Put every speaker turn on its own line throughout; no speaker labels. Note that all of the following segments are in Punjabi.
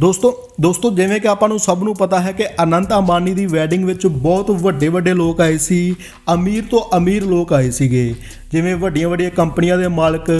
ਦੋਸਤੋ ਦੋਸਤੋ, ਜਿਵੇਂ ਕਿ ਆਪਾਂ ਨੂੰ ਸਭ ਨੂੰ ਪਤਾ ਹੈ ਕਿ ਅਨੰਤ ਅੰਬਾਨੀ ਦੀ ਵੈਡਿੰਗ ਵਿੱਚ ਬਹੁਤ ਵੱਡੇ ਵੱਡੇ ਲੋਕ ਆਏ ਸੀ, ਅਮੀਰ ਤੋਂ ਅਮੀਰ ਲੋਕ ਆਏ ਸੀਗੇ। ਜਿਵੇਂ ਵੱਡੀਆਂ ਵੱਡੀਆਂ ਕੰਪਨੀਆਂ ਦੇ ਮਾਲਕ,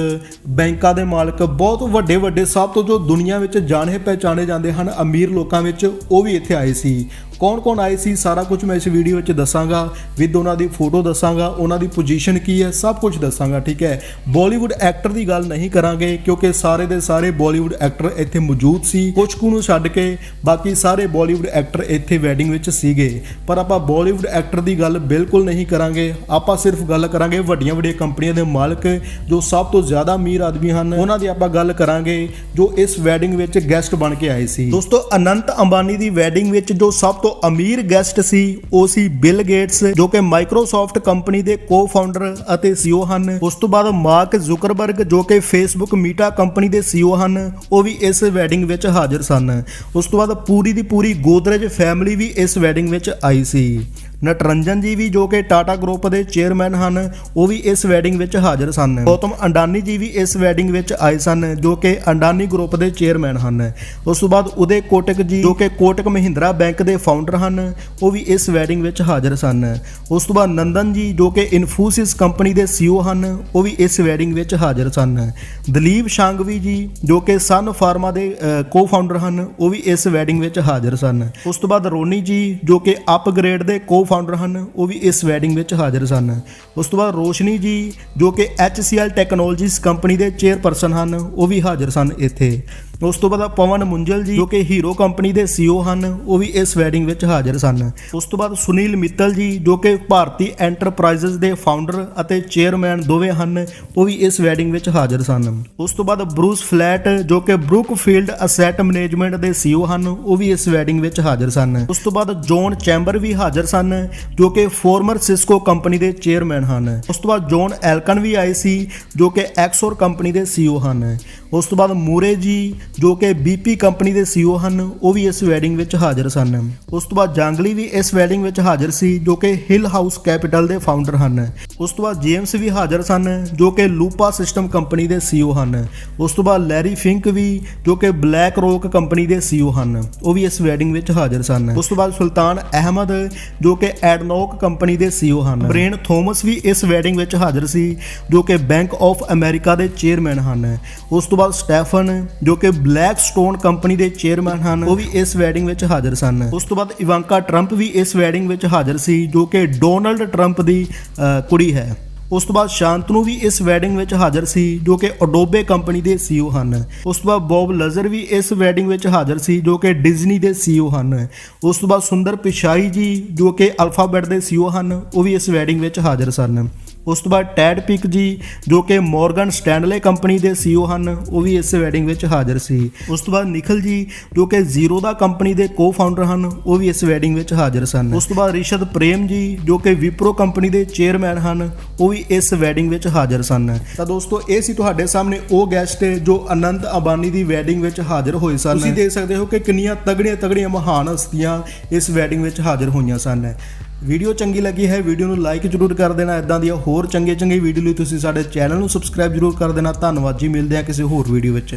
ਬੈਂਕਾਂ ਦੇ ਮਾਲਕ, ਬਹੁਤ ਵੱਡੇ ਵੱਡੇ ਸਭ ਤੋਂ ਜੋ ਦੁਨੀਆ ਵਿੱਚ ਜਾਣੇ ਪਹਿਚਾਣੇ ਜਾਂਦੇ ਹਨ ਅਮੀਰ ਲੋਕਾਂ ਵਿੱਚ, ਉਹ ਵੀ ਇੱਥੇ ਆਏ ਸੀ। ਕੌਣ ਕੌਣ ਆਏ ਸੀ? ਸਾਰਾ ਕੁਝ ਮੈਂ ਇਸ ਵੀਡੀਓ ਵਿੱਚ ਦੱਸਾਂਗਾ, ਵਿਦ ਉਹਨਾਂ ਦੀ ਫੋਟੋ ਦੱਸਾਂਗਾ, ਉਹਨਾਂ ਦੀ ਪੋਜੀਸ਼ਨ ਕੀ ਹੈ, ਸਭ ਕੁਝ ਦੱਸਾਂਗਾ, ਠੀਕ ਹੈ? ਬਾਲੀਵੁੱਡ ਐਕਟਰ ਦੀ ਗੱਲ ਨਹੀਂ ਕਰਾਂਗੇ, ਕਿਉਂਕਿ ਸਾਰੇ ਦੇ ਸਾਰੇ ਬਾਲੀਵੁੱਡ ਐਕਟਰ ਇੱਥੇ ਮੌਜੂਦ ਸੀ ਕੁਝ ਕੁ ਨੂੰ ਛੱਡ ਕੇ ਬਾਕੀ ਸਾਰੇ ਬਾਲੀਵੁੱਡ ਐਕਟਰ ਇੱਥੇ ਵੈਡਿੰਗ ਵਿੱਚ ਸੀਗੇ। ਪਰ ਆਪਾਂ ਬਾਲੀਵੁੱਡ ਐਕਟਰ ਦੀ ਗੱਲ ਬਿਲਕੁਲ ਨਹੀਂ ਕਰਾਂਗੇ, ਆਪਾਂ ਸਿਰਫ ਗੱਲ ਕਰਾਂਗੇ ਵੱਡੀਆਂ ਵੱਡੀਆਂ ਕੰਪਨੀਆਂ ਦੇ ਮਾਲਕ ਜੋ ਸਭ ਤੋਂ ਜ਼ਿਆਦਾ ਅਮੀਰ ਆਦਮੀ ਹਨ, ਉਹਨਾਂ ਦੀ ਆਪਾਂ ਗੱਲ ਕਰਾਂਗੇ ਜੋ ਇਸ ਵੈਡਿੰਗ ਵਿੱਚ ਗੈਸਟ ਬਣ ਕੇ ਆਏ ਸੀ। ਦੋਸਤੋ, ਅਨੰਤ ਅੰਬਾਨੀ ਦੀ ਵੈਡਿੰਗ ਵਿੱਚ ਜੋ ਸਭ ਤੋਂ ਅਮੀਰ ਗੈਸਟ ਸੀ, ਉਹ ਸੀ ਬਿਲ ਗੇਟਸ ਜੋ ਕਿ ਮਾਈਕਰੋਸਾਫਟ ਕੰਪਨੀ ਦੇ ਕੋ-ਫਾਊਂਡਰ ਅਤੇ ਸੀਓ ਹਨ। ਉਸ ਤੋਂ ਬਾਅਦ ਮਾਰਕ ਜ਼ੁਕਰਬਰਗ ਜੋ ਕਿ ਫੇਸਬੁੱਕ ਮੀਟਾ ਕੰਪਨੀ ਦੇ ਸੀਓ ਹਨ, ਉਹ ਵੀ ਇਸ ਵੈਡਿੰਗ ਵਿੱਚ ਹਾਜ਼ਰ ਸਨ। ਉਸ ਤੋਂ ਬਾਅਦ ਪੂਰੀ ਦੀ ਪੂਰੀ ਗੋਦਰੇਜ ਫੈਮਿਲੀ ਵੀ ਇਸ ਵੈਡਿੰਗ ਵਿੱਚ ਆਈ ਸੀ। ਨਟਰੰਜਨ ਜੀ ਵੀ ਜੋ ਕਿ ਟਾਟਾ ਗਰੁੱਪ ਦੇ ਚੇਅਰਮੈਨ ਹਨ, ਉਹ ਵੀ ਇਸ ਵੈਡਿੰਗ ਵਿੱਚ ਹਾਜ਼ਰ ਸਨ। ਗੌਤਮ ਅੰਡਾਨੀ ਜੀ ਵੀ ਇਸ ਵੈਡਿੰਗ ਵਿੱਚ ਆਏ ਸਨ, ਜੋ ਕਿ ਅੰਡਾਨੀ ਗਰੁੱਪ ਦੇ ਚੇਅਰਮੈਨ ਹਨ। ਉਸ ਤੋਂ ਬਾਅਦ ਉਦੇ ਕੋਟਕ ਜੀ, ਜੋ ਕਿ ਕੋਟਕ ਮਹਿੰਦਰਾ ਬੈਂਕ ਦੇ ਫਾਊਂਡਰ ਹਨ, ਉਹ ਵੀ ਇਸ ਵੈਡਿੰਗ ਵਿੱਚ ਹਾਜ਼ਰ ਸਨ। ਉਸ ਤੋਂ ਬਾਅਦ ਨੰਦਨ ਜੀ, ਜੋ ਕਿ ਇਨਫੋਸਿਸ ਕੰਪਨੀ ਦੇ ਸੀਓ ਹਨ, ਉਹ ਵੀ ਇਸ ਵੈਡਿੰਗ ਵਿੱਚ ਹਾਜ਼ਰ ਸਨ। ਦਲੀਪ ਸ਼ਾਂਗਵੀ ਜੀ, ਜੋ ਕਿ ਸਨ ਫਾਰਮਾ ਦੇ ਕੋ-ਫਾਊਂਡਰ ਹਨ, ਉਹ ਵੀ ਇਸ ਵੈਡਿੰਗ ਵਿੱਚ ਹਾਜ਼ਰ ਸਨ। ਉਸ ਤੋਂ ਬਾਅਦ ਰੋਨੀ ਜੀ, ਜੋ ਕਿ ਅਪਗ੍ਰੇਡ ਦੇ ਕੋ ਫਾਊਂਡਰ ਹਨ, ਉਹ ਵੀ ਇਸ ਵੈਡਿੰਗ ਵਿੱਚ ਹਾਜ਼ਰ ਸਨ। ਉਸ ਤੋਂ ਬਾਅਦ ਰੋਸ਼ਨੀ ਜੀ, ਜੋ ਕਿ HCL ਟੈਕਨੋਲੋਜੀਜ਼ ਕੰਪਨੀ ਦੇ ਚੇਅਰਪਰਸਨ ਹਨ, ਉਹ ਵੀ ਹਾਜ਼ਰ ਸਨ ਇੱਥੇ। ਉਸ ਤੋਂ ਬਾਅਦ ਪਵਨ ਮੁੰਜਲ ਜੀ ਜੋ ਕਿ ਹੀਰੋ ਕੰਪਨੀ ਦੇ CEO ਹਨ, ਉਹ ਵੀ ਇਸ ਵੈਡਿੰਗ ਵਿੱਚ ਹਾਜ਼ਰ ਸਨ। ਉਸ ਤੋਂ ਬਾਅਦ ਸੁਨੀਲ ਮਿੱਤਲ ਜੀ ਜੋ ਕਿ ਭਾਰਤੀ ਐਂਟਰਪ੍ਰਾਈਜ਼ਸ ਦੇ ਫਾਊਂਡਰ ਅਤੇ ਚੇਅਰਮੈਨ ਦੋਵੇਂ ਹਨ, ਉਹ ਵੀ ਇਸ ਵੈਡਿੰਗ ਵਿੱਚ ਹਾਜ਼ਰ ਸਨ। ਉਸ ਤੋਂ ਬਾਅਦ ਬਰੂਸ ਫਲੈਟ ਜੋ ਕਿ ਬਰੁਕਫੀਲਡ ਅਸੈਟ ਮੈਨੇਜਮੈਂਟ ਦੇ CEO ਹਨ, ਉਹ ਵੀ ਇਸ ਵੈਡਿੰਗ ਵਿੱਚ ਹਾਜ਼ਰ ਸਨ। ਉਸ ਤੋਂ ਬਾਅਦ ਜੌਨ ਚੈਂਬਰ ਵੀ ਹਾਜ਼ਰ ਸਨ, ਜੋ ਕਿ ਫੋਰਮਰ ਸਿਸਕੋ ਕੰਪਨੀ ਦੇ ਚੇਅਰਮੈਨ ਹਨ। ਉਸ ਤੋਂ ਬਾਅਦ ਜੌਨ ਐਲਕਨ ਵੀ ਆਏ ਸੀ, ਜੋ ਕਿ ਐਕਸੋਰ ਕੰਪਨੀ ਦੇ CEO ਹਨ। ਉਸ ਤੋਂ ਬਾਅਦ ਮੂਰੇ ਜੀ ਜੋ ਕਿ ਬੀਪੀ ਕੰਪਨੀ ਦੇ CEO ਹਨ, ਉਹ ਵੀ ਇਸ ਵੈਡਿੰਗ ਵਿੱਚ ਹਾਜ਼ਰ ਸਨ। ਉਸ ਤੋਂ ਬਾਅਦ ਜਾਂਗਲੀ ਵੀ ਇਸ ਵੈਡਿੰਗ ਵਿੱਚ ਹਾਜ਼ਰ ਸੀ, ਜੋ ਕਿ ਹਿਲ ਹਾਊਸ ਕੈਪੀਟਲ ਦੇ ਫਾਊਂਡਰ ਹਨ। ਉਸ ਤੋਂ ਬਾਅਦ ਜੇਮਸ ਵੀ ਹਾਜ਼ਰ ਸਨ, ਜੋ ਕਿ ਲੂਪਾ ਸਿਸਟਮ ਕੰਪਨੀ ਦੇ CEO ਹਨ। ਉਸ ਤੋਂ ਬਾਅਦ ਲੈਰੀ ਫਿੰਕ ਵੀ, ਜੋ ਕਿ ਬਲੈਕ ਰੋਕ ਕੰਪਨੀ ਦੇ CEO ਹਨ, ਉਹ ਵੀ ਇਸ ਵੈਡਿੰਗ ਵਿੱਚ ਹਾਜ਼ਰ ਸਨ। ਉਸ ਤੋਂ ਬਾਅਦ ਸੁਲਤਾਨ ਅਹਿਮਦ, ਜੋ ਕਿ ਐਡਨੋਕ ਕੰਪਨੀ ਦੇ CEO ਹਨ। ਬ੍ਰੇਨ ਥੋਮਸ ਵੀ ਇਸ ਵੈਡਿੰਗ ਵਿੱਚ ਹਾਜ਼ਰ ਸੀ, ਜੋ ਕਿ ਬੈਂਕ ਆਫ ਅਮਰੀਕਾ ਦੇ ਚੇਅਰਮੈਨ ਹਨ। ਉਸ ਤੋਂ ਬਾਅਦ ਸਟੈਫਨ ਜੋ ਕਿ ਬਲੈਕ ਸਟੋਨ ਕੰਪਨੀ ਦੇ ਚੇਅਰਮੈਨ ਹਨ। ਉਹ ਵੀ ਇਸ ਵੈਡਿੰਗ ਵਿੱਚ ਹਾਜ਼ਰ ਸਨ। ਉਸ ਤੋਂ ਬਾਅਦ ਇਵਾਂਕਾ ਟਰੰਪ ਵੀ ਇਸ ਵੈਡਿੰਗ ਵਿੱਚ ਹਾਜ਼ਰ ਸੀ ਜੋ ਕਿ ਡੋਨਲਡ ਟਰੰਪ ਦੀ ਕੁੜੀ ਹੈ। ਉਸ ਤੋਂ ਬਾਅਦ ਸ਼ਾਂਤਨੂ ਵੀ ਇਸ ਵੈਡਿੰਗ ਵਿੱਚ ਹਾਜ਼ਰ ਸੀ ਜੋ ਕਿ ਅਡੋਬੇ ਕੰਪਨੀ ਦੇ CEO ਹਨ। ਉਸ ਤੋਂ ਬਾਅਦ ਬੌਬ ਲਜ਼ਰ ਵੀ ਇਸ ਵੈਡਿੰਗ ਵਿੱਚ ਹਾਜ਼ਰ ਸੀ ਜੋ ਕਿ ਡਿਜ਼ਨੀ ਦੇ CEO ਹਨ। ਉਸ ਤੋਂ ਬਾਅਦ ਸੁੰਦਰ ਪਿਸ਼ਾਈ ਜੀ ਜੋ ਕਿ ਅਲਫਾਬੈਟ ਦੇ CEO ਹਨ ਉਹ ਵੀ ਇਸ ਵੈਡਿੰਗ ਵਿੱਚ ਹਾਜ਼ਰ ਸਨ। ਉਸ ਤੋਂ ਬਾਅਦ ਟੈਡ ਪਿਕ ਜੀ, ਜੋ ਕਿ ਮੋਰਗਨ ਸਟੈਂਡਲੇ ਕੰਪਨੀ ਦੇ CEO ਹਨ, ਉਹ ਵੀ ਇਸ ਵੈਡਿੰਗ ਵਿੱਚ ਹਾਜ਼ਰ ਸੀ। ਉਸ ਤੋਂ ਬਾਅਦ ਨਿਖਲ ਜੀ, ਜੋ ਕਿ ਜ਼ੀਰੋ ਦਾ ਕੰਪਨੀ ਦੇ ਕੋ-ਫਾਊਂਡਰ ਹਨ, ਉਹ ਵੀ ਇਸ ਵੈਡਿੰਗ ਵਿੱਚ ਹਾਜ਼ਰ ਸਨ। ਉਸ ਤੋਂ ਬਾਅਦ ਰਿਸ਼ਦ ਪ੍ਰੇਮ ਜੀ, ਜੋ ਕਿ ਵਿਪਰੋ ਕੰਪਨੀ ਦੇ ਚੇਅਰਮੈਨ ਹਨ, ਉਹ ਵੀ ਇਸ ਵੈਡਿੰਗ ਵਿੱਚ ਹਾਜ਼ਰ ਸਨ। ਤਾਂ ਦੋਸਤੋ, ਇਹ ਸੀ ਤੁਹਾਡੇ ਸਾਹਮਣੇ ਉਹ ਗੈਸਟ ਜੋ ਅਨੰਤ ਅਬਾਨੀ ਦੀ ਵੈਡਿੰਗ ਵਿੱਚ ਹਾਜ਼ਰ ਹੋਏ ਸਨ। ਤੁਸੀਂ ਦੇਖ ਸਕਦੇ ਹੋ ਕਿ ਕਿੰਨੀਆਂ ਤਗੜੀਆਂ ਤਗੜੀਆਂ ਮਹਾਨ ਹਸਤੀਆਂ ਇਸ ਵੈਡਿੰਗ ਵਿੱਚ ਹਾਜ਼ਰ ਹੋਈਆਂ ਸਨ। ਵੀਡੀਓ ਚੰਗੀ ਲੱਗੀ ਹੈ, ਵੀਡੀਓ ਨੂੰ ਲਾਈਕ ਜ਼ਰੂਰ ਕਰ ਦੇਣਾ। ਇਦਾਂ ਦੀਆਂ ਹੋਰ ਚੰਗੇ ਚੰਗੇ ਵੀਡੀਓ ਲਈ ਤੁਸੀਂ ਸਾਡੇ ਚੈਨਲ ਨੂੰ ਸਬਸਕ੍ਰਾਈਬ ਜ਼ਰੂਰ ਕਰ ਦੇਣਾ। ਧੰਨਵਾਦ ਜੀ, ਮਿਲਦੇ ਹਾਂ ਕਿਸੇ ਹੋਰ ਵੀਡੀਓ ਵਿੱਚ।